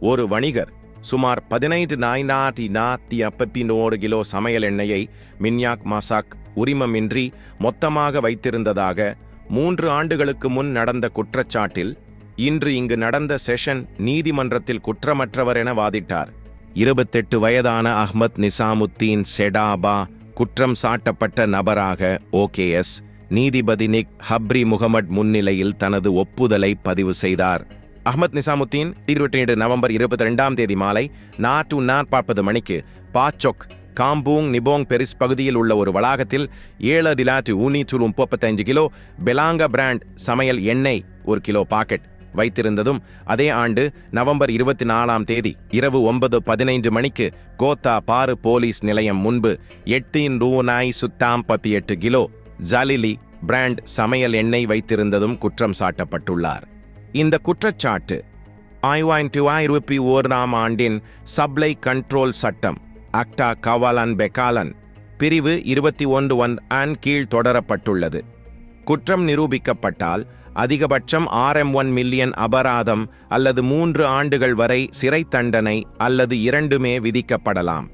ஒரு வணிகர் சுமார் பதினைந்து நாய்நாட்டி நாத்தி நூறு கிலோ சமையல் எண்ணெயை மின்யாக் மசாக் உரிமமின்றி மொத்தமாக வைத்திருந்ததாக மூன்று ஆண்டுகளுக்கு முன் நடந்த குற்றச்சாட்டில் இன்று இங்கு நடந்த செஷன் நீதிமன்றத்தில் குற்றமற்றவர் என வாதிட்டார். இருபத்தெட்டு வயதான அஹ்மத் நிசாமுத்தீன் செடாபா குற்றம் சாட்டப்பட்ட நபராக ஓகேஎஸ் நீதிபதி நிக் ஹப்ரி முகமட் முன்னிலையில் தனது ஒப்புதலை பதிவு செய்தார். அஹ்மத் நிசாமுத்தீன் இருபத்தி ஏழு நவம்பர் இருபத்தி ரெண்டாம் தேதி மாலை நாட்டு நாற்பது மணிக்கு பாச்சொக் காம்பூங் நிபோங் பெரிஸ் பகுதியில் உள்ள ஒரு வளாகத்தில் ஏழு டிலாட்டு ஊனி துரு முப்பத்தஞ்சு கிலோ பெலாங்க பிராண்ட் சமையல் எண்ணெய் ஒரு கிலோ பாக்கெட் வைத்திருந்ததும் அதே ஆண்டு நவம்பர் இருபத்தி நாலாம் தேதி இரவு ஒன்பது பதினைந்து மணிக்கு கோத்தா பாரு போலீஸ் நிலையம் முன்பு எட்டின் ரூனாய் சுத்தாம் பப்பி எட்டு கிலோ ஜலிலி பிராண்ட் சமையல் எண்ணெய் வைத்திருந்ததும் குற்றம் சாட்டப்பட்டுள்ளார். இந்த குற்றச்சாட்டு ஆய்வாயிரத்தி இருபத்தி ஓராம் ஆண்டின் சப்ளை கண்ட்ரோல் சட்டம் அக்டா கவாலன் பெக்காலன் பிரிவு இருபத்தி ஒன்று ஒன் ஆன் கீழ் தொடரப்பட்டுள்ளது. குற்றம் நிரூபிக்கப்பட்டால் அதிகபட்சம் ஆர்எம் ஒன் மில்லியன் அபராதம் அல்லது மூன்று ஆண்டுகள் வரை சிறை தண்டனை அல்லது இரண்டுமே விதிக்கப்படலாம்.